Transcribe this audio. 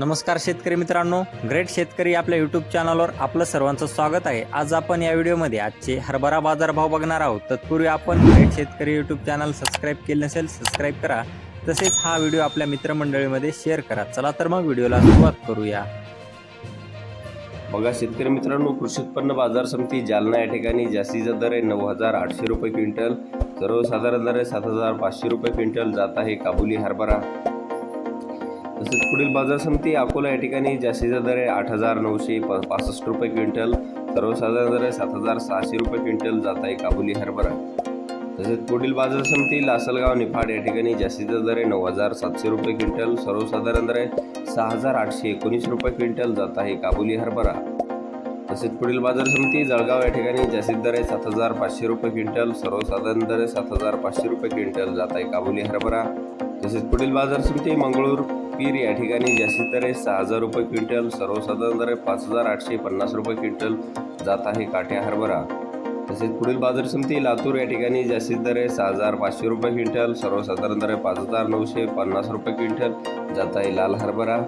नमस्कार शेतकरी मित्रांनो ग्रेट शेतकरी आपल्या यूट्यूब चॅनलवर आपलं सर्वांचं स्वागत आहे. आज आपण या व्हिडिओमध्ये आजचे हरभरा बाजारभाव बघणार आहोत. तत्पूर्वी आपण ग्रेट शेतकरी यूट्यूब चॅनल सबस्क्राईब केले नसेल सबस्क्राईब करा. तसेच हा व्हिडिओ आपल्या मित्रमंडळीमध्ये शेअर करा. चला तर मग व्हिडिओला सुरुवात करूया. बघा शेतकरी मित्रांनो कृषी उत्पन्न बाजार समिती जालना या ठिकाणी जास्तीचा दर आहे नऊ हजार आठशे रुपये क्विंटल. सर्वसाधारण दर आहे सात हजार पाचशे रुपये क्विंटल. जात आहे काबुली हरभरा. तसेच पुढील बाजार समिती अकोला या ठिकाणी जास्तीचा दर आहे आठ हजार नऊशे प पासष्ट रुपये क्विंटल सर्वसाधारण दर आहे सात हजार सहाशे रुपये क्विंटल जात आहे काबुली हरभरा. तसेच पुढील बाजार समिती लासलगाव निफाड या ठिकाणी जास्तीचा दर आहे नऊ हजार सातशे रुपये क्विंटल सर्वसाधारण दर आहे सहा हजार आठशे एकोणीस रुपये क्विंटल जात आहे काबुली हरभरा. तसेच पुढील बाजार समिती जळगाव या ठिकाणी जास्तीत दर आहे सात हजार पाचशे रुपये क्विंटल सर्वसाधारण दर आहे सात हजार पाचशे रुपये क्विंटल जात आहे काबुली हरभरा. तसेच पुढील बाजार समिती मंगळूर पीर या ठिकाणी जास्तीत दर सहा हजार रुपये क्विंटल सर्वसाधारण पाच हजार आठशे पन्नास रुपये क्विंटल जात आहे काठ्या हरभरा. तसेच पुढील बाजार समिती लातूर या ठिकाणी जास्तीत दर सहा हजार पाचशे रुपये क्विंटल सर्वसाधारण दरे पाच हजार नऊशे पन्नास रुपये क्विंटल जात आहे लाल हरभरा.